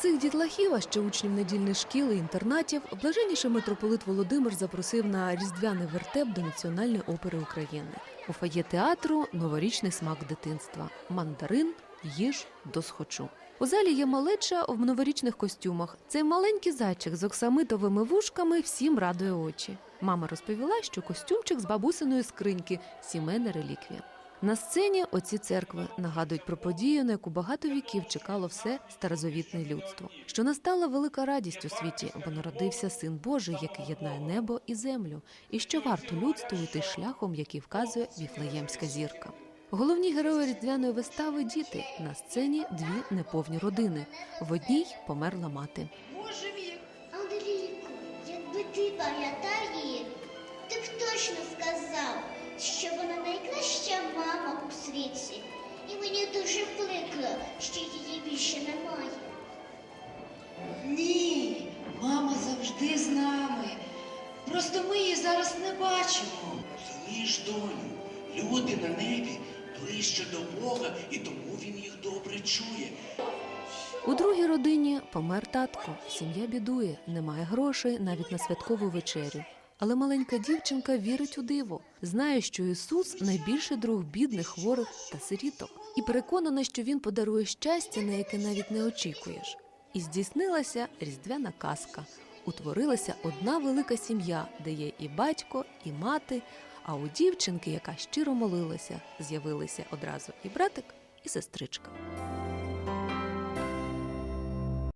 цих дітлахів, а ще учнів недільних шкіл і інтернатів, блаженніший митрополит Володимир запросив на різдвяний вертеп до Національної опери України. У фоє театру новорічний смак дитинства мандарин, їж досхочу. У залі є малеча в новорічних костюмах. Цей маленький зайчик з оксамитовими вушками всім радує очі. Мама розповіла, що костюмчик з бабусиної скриньки сімейна реліквія. На сцені оці церкви нагадують про подію, на яку багато віків чекало все старозавітне людство. Що настала велика радість у світі, бо народився син Божий, який єднає небо і землю, і що варто людству йти шляхом, який вказує віфлеємська зірка. Головні герої різдвяної вистави діти на сцені дві неповні родини. В одній померла мати. Боже мій, Андрійку, якби ти пам'ятав її, ти б точно сказав, дуже прикро, що її більше немає. ні, мама завжди з нами. Просто ми її зараз не бачимо. Розумієш, доню, люди на небі ближче до Бога, і тому він їх добре чує. У другій родині помер татко. Сім'я бідує, немає грошей навіть на святкову вечерю. Але маленька дівчинка вірить у диво, знає, що Ісус найбільший друг бідних, хворих та сиріток, і переконана, що він подарує щастя, на яке навіть не очікуєш. І здійснилася різдвяна казка. Утворилася одна велика сім'я, де є і батько, і мати. А у дівчинки, яка щиро молилася, з'явилися одразу і братик, і сестричка.